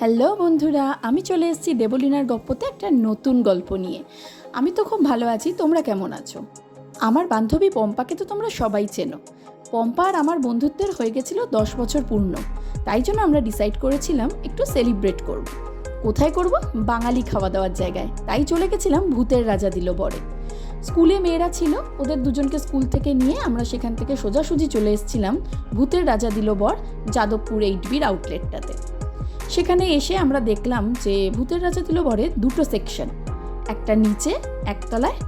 Hello বন্ধুরা, আমি চলে এসেছি দেবলিনার গপ্পতে একটা নতুন গল্প নিয়ে। আমি তো খুব ভালো আছি, তোমরা কেমন আছো? আমার বান্ধবী পম্পাকে তো তোমরা সবাই চেনো। পম্পা আর আমার বন্ধুত্বের হয়ে গেছিল দশ বছর পূর্ণ। তাই জন্য আমরা ডিসাইড করেছিলাম একটু সেলিব্রেট করব। কোথায় করব? বাঙালি খাওয়া দাওয়ার জায়গায়। তাই চলে গেছিলাম ভূতের রাজা দিল বরে স্কুলে মেয়েরা ছিল, ওদের দুজনকে স্কুল থেকে নিয়ে আমরা সেখান থেকে সোজাসুজি চলে এসেছিলাম ভূতের রাজা দিল বর যাদবপুর এইট বির আউটলেটটাতে সেখানে এসে আমরা দেখলাম যে ভূতের রাজা দিল বরে দুটো সেকশন একটা নিচে একতলায়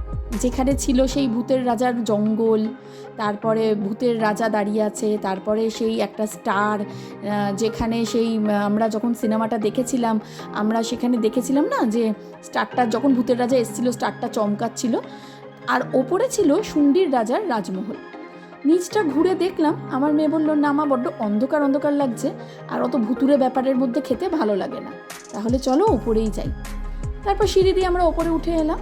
যেখানে ছিল সেই ভূতের রাজার জঙ্গল, তারপরে ভূতের রাজা দাঁড়িয়ে আছে, তারপরে সেই একটা স্টার যেখানে সেই, আমরা যখন সিনেমাটা দেখেছিলাম, আমরা সেখানে দেখেছিলাম না যে স্টারটা যখন ভূতের রাজা এসেছিল স্টারটা চমকাচ্ছিল। আর ওপরে ছিল শুন্ডির রাজার রাজমহল। নিচটা ঘুরে দেখলাম, আমার মেয়ে বলল, না মা, বড্ড অন্ধকার অন্ধকার লাগছে, আর অত ভুতুরে ব্যাপারের মধ্যে খেতে ভালো লাগে না। তাহলে চলো ওপরেই যাই। তারপর সিঁড়ি দিয়ে আমরা ওপরে উঠে এলাম।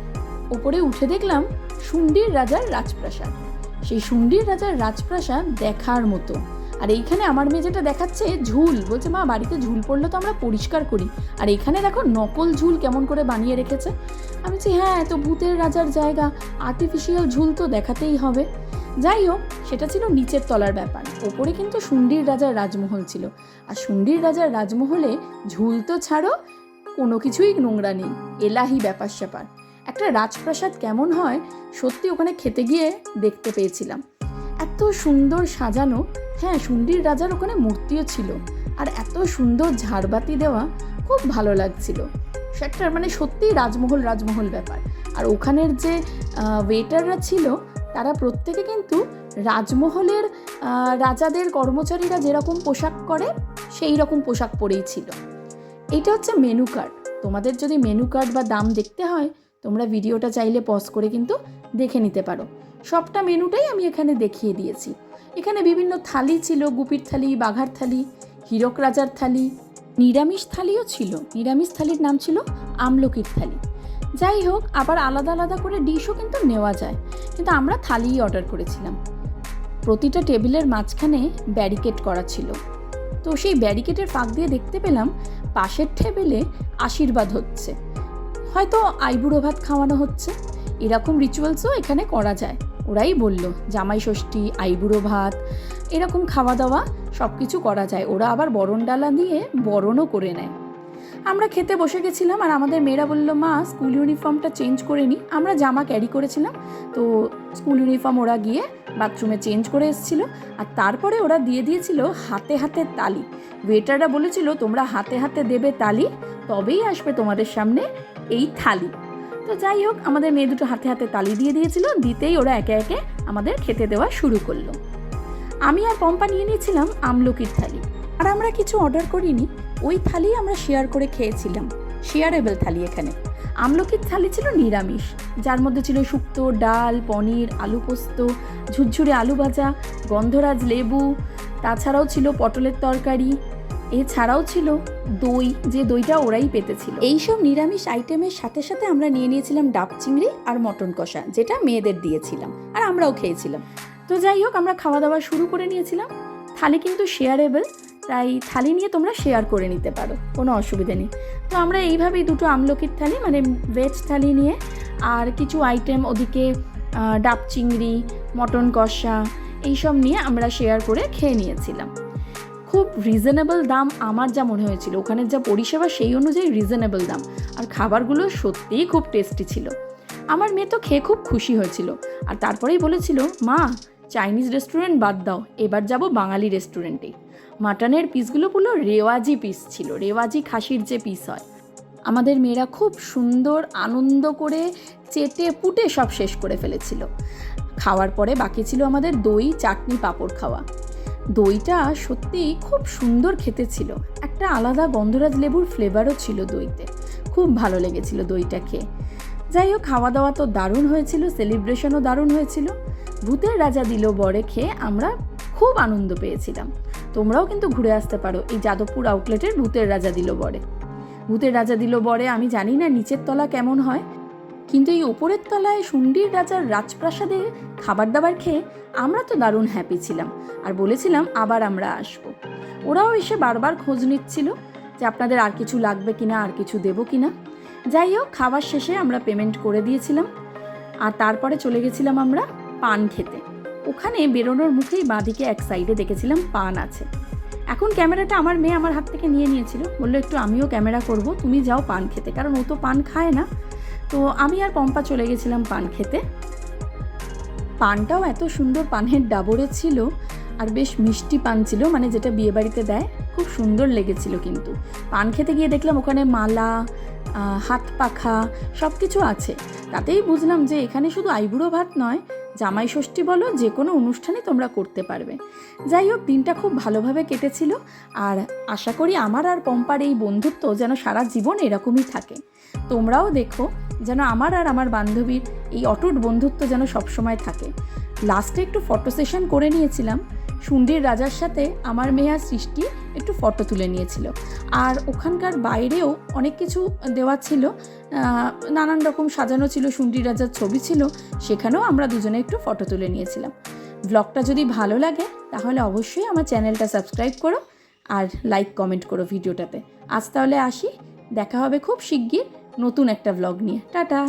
ওপরে উঠে দেখলাম শুন্ডির রাজার রাজপ্রাসাদ। সেই সুন্ডির রাজার রাজপ্রাসাদ দেখার মতো। আর এইখানে আমার মেয়ে যেটা দেখাচ্ছে, ঝুল। বলছে, মা, বাড়িতে ঝুল পড়লে তো আমরা পরিষ্কার করি। আর এইখানে দেখো নকল ঝুল কেমন করে বানিয়ে রেখেছে। আমি বলছি হ্যাঁ এত ভূতের রাজার জায়গা। আর্টিফিশিয়াল ঝুল তো দেখাতেই হবে। যাই হোক সেটা ছিল নিচের তলার ব্যাপার। ওপরে কিন্তু শুন্ডির রাজার রাজমহল ছিল। আর শুন্ডির রাজার রাজমহলে ঝুল তো ছাড়ো, কোনো কিছুই নোংরা নেই। এলাহি ব্যাপার স্যাপার। একটা রাজপ্রাসাদ কেমন হয়, সত্যি ওখানে খেতে গিয়ে দেখতে পেয়েছিলাম। এত সুন্দর সাজানো হ্যাঁ শুন্ডির রাজার ওখানে মূর্তিও ছিল। আর এত সুন্দর ঝাড়বাতি দেওয়া খুব ভালো লাগছিল। সেটা মানে সত্যিই রাজমহল রাজমহল ব্যাপার। আর ওখানের যে ওয়েটাররা ছিল, তারা প্রত্যেকে কিন্তু রাজমহলের রাজাদের কর্মচারীরা যেরকম পোশাক করে, সেই রকম পোশাক পরেই ছিল। এটা হচ্ছে মেনু কার্ড তোমাদের যদি মেনু কার্ড বা দাম দেখতে হয়, তোমরা ভিডিওটা চাইলে পজ করে কিন্তু দেখে নিতে পারো। সবটা মেনুটাই আমি এখানে দেখিয়ে দিয়েছি। এখানে বিভিন্ন থালি ছিল, গুপির থালি, বাঘার থালি, হীরক রাজার থালি, নিরামিষ থালিও ছিল। নিরামিষ থালির নাম ছিল আমলকির থালি। যাই হোক, আবার আলাদা আলাদা করে ডিশও কিন্তু নেওয়া যায়। কিন্তু আমরা থালিই অর্ডার করেছিলাম। প্রতিটা টেবিলের মাঝখানে ব্যারিকেড করা ছিল। তো সেই ব্যারিকেডের ফাঁক দিয়ে দেখতে পেলাম পাশের টেবিলে আশীর্বাদ হচ্ছে। হয়তো আইবুড়ো ভাত খাওয়ানো হচ্ছে। এরকম রিচুয়ালসও এখানে করা যায়। ওরাই বলল, জামাই ষষ্ঠী, আইবুড়ো ভাত। এরকম খাওয়া দাওয়া সব কিছু করা যায়। ওরা আবার বরণ ডালা দিয়ে বরণও করে নেয়। আমরা খেতে বসে গেছিলাম আর আমাদের মেয়েরা বলল, মা, স্কুল ইউনিফর্মটা চেঞ্জ করে নিই আমরা জামা ক্যারি করেছিলাম, তো স্কুল ইউনিফর্ম ওরা গিয়ে বাথরুমে চেঞ্জ করে এসেছিল আর তারপরে ওরা দিয়ে দিয়েছিল হাতে হাতে তালি। ওয়েটাররা বলেছিল, তোমরা হাতে হাতে দেবে তালি, তবেই আসবে তোমাদের সামনে এই থালি। তো যাই হোক, আমাদের মেয়ে দুটো হাতে হাতে তালি দিয়ে দিয়েছিল, দিতেই ওরা একে একে আমাদের খেতে দেওয়া শুরু করল। আমি আর পম্পা নিয়ে নিয়েছিলাম আমলকির থালি। আর আমরা কিছু অর্ডার করিনি। ওই থালি আমরা শেয়ার করে খেয়েছিলাম। শেয়ারেবল থালি এখানে। আমলকির থালি ছিল নিরামিষ, যার মধ্যে ছিল শুক্তো, ডাল, পনির, আলু পোস্ত, ঝুরঝুরে আলু ভাজা, গন্ধরাজ লেবু, তাছাড়াও ছিল পটলের তরকারি, এছাড়াও ছিল দই, যে দইটা ওরাই পেতেছিল। এইসব নিরামিষ আইটেমের সাথে সাথে আমরা নিয়ে নিয়েছিলাম ডাব চিংড়ি আর মটন কষা, যেটা মেয়েদের দিয়েছিলাম আর আমরাও খেয়েছিলাম। তো যাই হোক, আমরা খাওয়া দাওয়া শুরু করে নিয়েছিলাম। থালি কিন্তু শেয়ারেবল তাই থালি নিয়ে তোমরা শেয়ার করে নিতে পারো, কোনো অসুবিধা নেই। তো আমরা এইভাবেই দুটো আমলকির থালি মানে ভেজ থালি নিয়ে, আর কিছু আইটেম ওদিকে ডাব চিংড়ি, মটন কষা, এইসব নিয়ে আমরা শেয়ার করে খেয়ে নিয়েছিলাম। খুব রিজনেবল দাম আমার যা মনে হয়েছিল, ওখানের যা পরিষেবা সেই অনুযায়ী রিজনেবল দাম, আর খাবারগুলো সত্যিই খুব টেস্টি ছিল। আমার মেয়ে তো খেয়ে খুব খুশি হয়েছিল, আর তারপরেই বলেছিল, মা চাইনিজ রেস্টুরেন্ট বাদ দাও, এবার যাব বাঙালি রেস্টুরেন্টেই মাটনের পিসগুলো পুরো রেওয়াজি পিস ছিল, রেওয়াজি খাসির যে পিস হয়। আমাদের মেয়েরা খুব সুন্দর, আনন্দ করে চেটে পুটে সব শেষ করে ফেলেছিল। খাওয়ার পরে বাকি ছিল আমাদের দই, চাটনি, পাঁপড় খাওয়া। দইটা সত্যিই খুব সুন্দর খেতে ছিল। একটা আলাদা গন্ধরাজ লেবুর ফ্লেভারও ছিল দইতে। খুব ভালো লেগেছিল দইটা খেয়ে। যাই হোক খাওয়া দাওয়া তো দারুণ হয়েছিল সেলিব্রেশনও দারুণ হয়েছিল। ভূতের রাজা দিল বরে খেয়ে আমরা খুব আনন্দ পেয়েছিলাম। তোমরাও কিন্তু ঘুরে আসতে পারো এই যাদবপুর আউটলেটের ভূতের রাজা দিল বরে ভূতের রাজা দিল বরে আমি জানি না নিচের তলা কেমন হয়, কিন্তু এই ওপরের তলায় সুন্ডির রাজার রাজপ্রাসাদে খাবার দাবার খেয়ে আমরা তো দারুণ হ্যাপি ছিলাম। আর বলেছিলাম, আবার আমরা আসব। ওরাও এসে বারবার খোঁজ নিচ্ছিল যে আপনাদের আর কিছু লাগবে কিনা, আর কিছু দেবো কিনা। যাই হোক, খাবার শেষে আমরা পেমেন্ট করে দিয়েছিলাম। আর তারপরে চলে গেছিলাম আমরা পান খেতে। ওখানে বেরোনোর মুখেই বাঁদিকে এক সাইডে দেখেছিলাম পান আছে। এখন ক্যামেরাটা আমার মেয়ে আমার হাত থেকে নিয়ে নিয়েছিল। বলল, একটু আমিও ক্যামেরা করব, তুমি যাও পান খেতে। কারণ ও তো পান খায় না। তো আমি আর পম্পা চলে গেছিলাম পান খেতে। পানটাও এত সুন্দর পানের ডাবরে ছিল আর বেশ মিষ্টি পান ছিল মানে যেটা বিয়েবাড়িতে দেয়, খুব সুন্দর লেগেছিল কিন্তু। পান খেতে গিয়ে দেখলাম ওখানে মালা হাত পাখা সব কিছু আছে। তাতেই বুঝলাম যে এখানে শুধু আইবুড়ো ভাত নয়, জামাই ষষ্ঠী বলো, যে কোনো অনুষ্ঠানে তোমরা করতে পারবে। যাই হোক, দিনটা খুব ভালোভাবে কেটেছিল, আর আশা করি আমার আর পম্পার এই বন্ধুত্ব যেন সারা জীবন এরকমই থাকে। তোমরাও দেখো যেন আমার আর আমার বান্ধবীর এই অটুট বন্ধুত্ব যেন সবসময় থাকে। লাস্টে একটু ফটো সেশন করে নিয়েছিলাম সুন্ডির রাজার সাথে আমার মেয়ে সৃষ্টি একটু ফটো তুলে নিয়েছিল। আর ওখানকার বাইরেও অনেক কিছু দেওয়া ছিল। নানান রকম সাজানো ছিল সুন্ডির রাজার ছবি ছিল, সেখানেও আমরা দুজনে একটু ফটো তুলে নিয়েছিলাম। ব্লগটা যদি ভালো লাগে, তাহলে অবশ্যই আমার চ্যানেলটা সাবস্ক্রাইব করো আর লাইক, কমেন্ট করো ভিডিওটাতে। আজ তাহলে আসি, দেখা হবে খুব শিগগির নতুন একটা ব্লগ নিয়ে। টাটা!